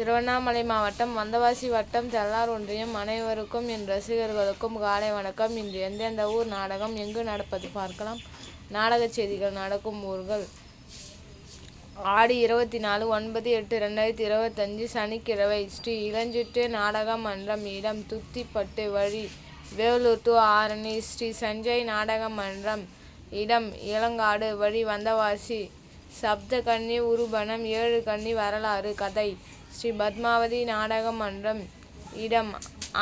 திருவண்ணாமலை மாவட்டம் வந்தவாசி வட்டம் தெல்லார் ஒன்றியம் அனைவருக்கும் என் ரசிகர்களுக்கும் காலை வணக்கம். இன்று எந்தெந்த ஊர் நாடகம் எங்கு நடப்பது பார்க்கலாம். நாடகச் செய்திகள் நடக்கும் ஊர்கள். ஆடி இருபத்தி நாலு ஒன்பது எட்டு ரெண்டாயிரத்தி இருபத்தஞ்சி சனிக்கிழமை ஸ்ரீ இளஞ்சிட்டு நாடக மன்றம் இடம் துத்திப்பட்டு வழி வேலூர் டு ஆரணி ஸ்ரீ சஞ்சய் நாடக மன்றம் இடம் இளங்காடு வழி வந்தவாசி சப்த கன்னி உருபணம் ஏழு கன்னி வரலாறு கதை. ஸ்ரீ பத்மாவதி நாடக மன்றம் இடம்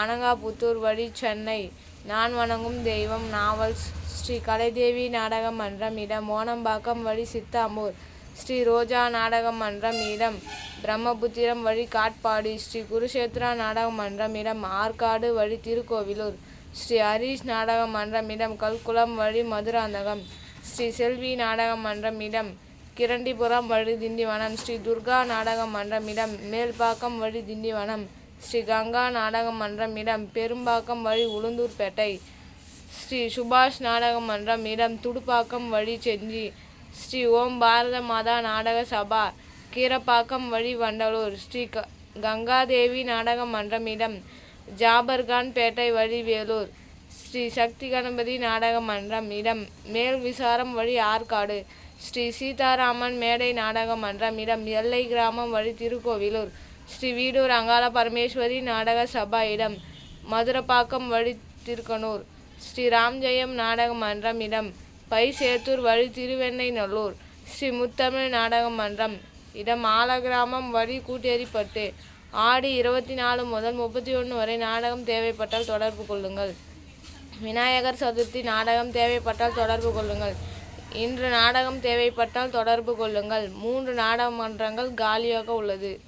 அனங்காபுத்தூர் வழி சென்னை. நான் வணங்கும் தெய்வம் நாவல்ஸ் ஸ்ரீ கலைதேவி நாடக மன்றம் இடம் ஓணம்பாக்கம் வழி சித்தாமூர். ஸ்ரீ ரோஜா நாடக மன்றம் இடம் பிரம்மபுத்திரம் வழி காட்பாடி. ஸ்ரீ குருஷேத்ரா நாடக மன்றம் இடம் ஆற்காடு வழி திருக்கோவிலூர். ஸ்ரீ ஹரீஷ் நாடக மன்றம் இடம் கல்குளம் வழி மதுராந்தகம். ஸ்ரீ செல்வி நாடக மன்றம் இடம் கிரண்டிபுரம் வழி திண்டிவனம் ஸ்ரீ துர்கா நாடக மன்றம் இடம் மேல்பாக்கம் வழி திண்டிவனம் ஸ்ரீ கங்கா நாடக மன்றம் இடம் பெரும்பாக்கம் வழி உளுந்தூர்பேட்டை ஸ்ரீ சுபாஷ் நாடக மன்றம் இடம் துடுப்பாக்கம் வழி செஞ்சி ஸ்ரீ ஓம் பாரத மாதா நாடக சபா கீரப்பாக்கம் வழி வண்டலூர் ஸ்ரீ க கங்காதேவி நாடக மன்றம் இடம் ஜாபர்கான் பேட்டை வழி வேலூர் ஸ்ரீ சக்தி கணபதி நாடக மன்றம் இடம். மேல் விசாரம் வழி ஆற்காடு. ஸ்ரீ சீதாராமன் மேடை நாடக மன்றம் இடம். எல்லை கிராமம் வழி திருக்கோவிலூர். ஸ்ரீ வீடூர் அங்காள பரமேஸ்வரி நாடக சபா இடம். மதுரப்பாக்கம் வழி திருக்கனூர். ஸ்ரீ ராம்ஜெயம் நாடக மன்றம் இடம். பை சேத்தூர் வழி திருவெண்ணைநல்லூர். ஸ்ரீ முத்தமிழ் நாடக மன்றம் இடம். ஆலகிராமம் வழி கூட்டேரிப்பட்டு. ஆடி இருபத்தி நாலு முதல் முப்பத்தி ஒன்று வரை நாடகம் தேவைப்பட்டால் தொடர்பு கொள்ளுங்கள். விநாயகர் சதுர்த்தி நாடகம் தேவைப்பட்டால் தொடர்பு கொள்ளுங்கள். இன்று நாடகம் தேவைப்பட்டால் தொடர்பு கொள்ளுங்கள். மூன்று நாடகமன்றங்கள் காலியாக உள்ளது.